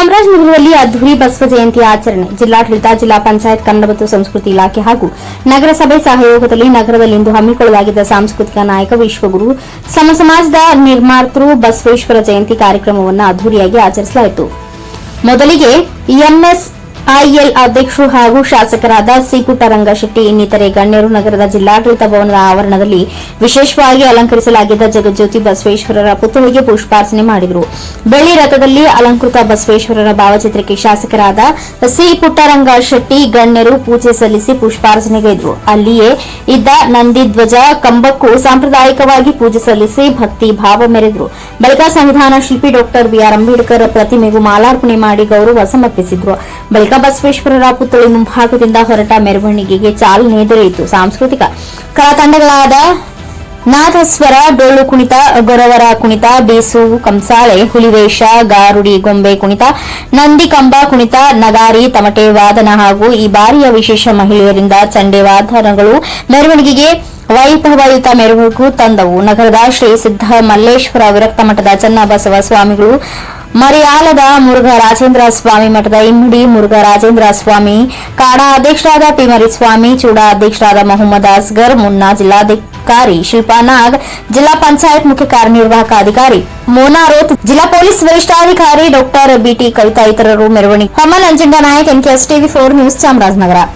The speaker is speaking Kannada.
ಚಾಮರಾಜನಗರದಲ್ಲಿ ಅದ್ದೂರಿ ಬಸವ ಜಯಂತಿ ಆಚರಣೆ. ಜಿಲ್ಲಾಡಳಿತ, ಜಿಲ್ಲಾ ಪಂಚಾಯತ್, ಕನ್ನಡ ಮತ್ತು ಸಂಸ್ಕೃತಿ ಇಲಾಖೆ ಹಾಗೂ ನಗರಸಭೆ ಸಹಯೋಗದಲ್ಲಿ ನಗರದಲ್ಲಿಂದು ಹಮ್ಮಿಕೊಳ್ಳಲಾಗಿದ್ದ ಸಾಂಸ್ಕೃತಿಕ ನಾಯಕ ವಿಶ್ವಗುರು ಸಮಸಮಾಜದ ನಿರ್ಮಾತೃ ಬಸವೇಶ್ವರ ಜಯಂತಿ ಕಾರ್ಯಕ್ರಮವನ್ನು ಅದ್ದೂರಿಯಾಗಿ ಆಚರಿಸಲಾಯಿತು. ಮೊದಲಿಗೆ ಎಂಎಸ್ಐಎಲ್ ಅಧ್ಯಕ್ಷರು ಹಾಗೂ ಶಾಸಕರಾದ ಸಿ ಪುಟ್ಟರಂಗಶೆಟ್ಟಿ ಇನ್ನಿತರೆ ಗಣ್ಯರು ನಗರದ ಜಿಲ್ಲಾಡಳಿತ ಭವನದ ಆವರಣದಲ್ಲಿ ವಿಶೇಷವಾಗಿ ಅಲಂಕರಿಸಲಾಗಿದ್ದ ಜಗಜ್ಯೋತಿ ಬಸವೇಶ್ವರರ ಪುತ್ಥಳಿಗೆ ಪುಷ್ಪಾರ್ಚನೆ ಮಾಡಿದರು. ಬೆಳ್ಳಿ ರಥದಲ್ಲಿ ಅಲಂಕೃತ ಬಸವೇಶ್ವರರ ಭಾವಚಿತ್ರಕ್ಕೆ ಶಾಸಕರಾದ ಸಿ ಪುಟ್ಟರಂಗಶೆಟ್ಟಿ ಗಣ್ಯರು ಪೂಜೆ ಸಲ್ಲಿಸಿ ಪುಷ್ಪಾರ್ಚನೆಗೈದರು. ಅಲ್ಲಿಯೇ ಇದ್ದ ನಂದಿಧ್ವಜ ಕಂಬಕ್ಕೂ ಸಾಂಪ್ರದಾಯಿಕವಾಗಿ ಪೂಜೆ ಸಲ್ಲಿಸಿ ಭಕ್ತಿ ಭಾವ ಮೆರೆದರು. ಬಳಿಕ ಸಂವಿಧಾನ ಶಿಲ್ಪಿ ಡಾಕ್ಟರ್ ಬಿಆರ್ ಅಂಬೇಡ್ಕರ್ ಪ್ರತಿಮೆಗೂ ಮಾಲಾರ್ಪಣೆ ಮಾಡಿ ಗೌರವ ಸಮರ್ಪಿಸಿದರು. ಬಳಿಕ ಬಸವೇಶ್ವರರ ಪುತ್ಥಳಿ ಮುಂಭಾಗದಿಂದ ಹೊರಟ ಮೆರವಣಿಗೆಗೆ ಚಾಲನೆ ದೊರೆಯಿತು. ಸಾಂಸ್ಕೃತಿಕ ಕಲಾ ತಂಡಗಳಾದ ನಾಥಸ್ವರ ಡೋಳು ಕುಣಿತ, ಗೊರವರ ಕುಣಿತ, ಬೀಸು, ಕಂಸಾಳೆ, ಹುಲಿವೇಷ, ಗಾರುಡಿ, ಗೊಂಬೆ ಕುಣಿತ ನಂದಿ ಕಂಬ ಕುಣಿತ, ನಗಾರಿ, ತಮಟೆ ವಾದನ ಹಾಗೂ ಈ ಬಾರಿಯ ವಿಶೇಷ ಮಹಿಳೆಯರಿಂದ ಚಂಡೆ ವಾದನಗಳು ಮೆರವಣಿಗೆಗೆ ವೈಭವಯುತ ಮೆರವಣಿಗೂ ತಂದವು. ನಗರದ ಶ್ರೀ ಸಿದ್ಧ ಮಲ್ಲೇಶ್ವರ ವಿರಕ್ತ ಮಠದ ಚನ್ನಬಸವ ಸ್ವಾಮಿಗಳು ಮರಿಯಾಲದ ಮುರುಘಾ ರಾಜೇಂದ್ರ ಸ್ವಾಮಿ ಮಠದ ಇಮ್ಮಡಿ ಮುರುಘಾ ರಾಜೇಂದ್ರ ಸ್ವಾಮಿ ಕಾಡಾ ಅಧ್ಯಕ್ಷರಾದ ಪಿ ಮರಿಸ್ವಾಮಿ ಚೂಡಾ ಅಧ್ಯಕ್ಷರಾದ ಮೊಹಮ್ಮದ್ ಅಸ್ಗರ್ ಮುನ್ನಾ ಜಿಲ್ಲಾಧಿಕಾರಿ ಶಿಲ್ಪಾ ನಾಗ್ ಜಿಲ್ಲಾ ಪಂಚಾಯತ್ ಮುಖ್ಯ ಕಾರ್ಯನಿರ್ವಾಹಕ ಅಧಿಕಾರಿ ಮೋನಾ ರೋತ್ ಜಿಲ್ಲಾ ಪೊಲೀಸ್ ವರಿಷ್ಠಾಧಿಕಾರಿ ಡಾಕ್ಟರ್ ಬಿಟಿ ಕವಿತಾ ಇತರರು ಮೆರವಣಿಗೆ ಹೊಮ್ಮ ನಂಜಂಗ Nayak NKS TV four news Chamarajanagar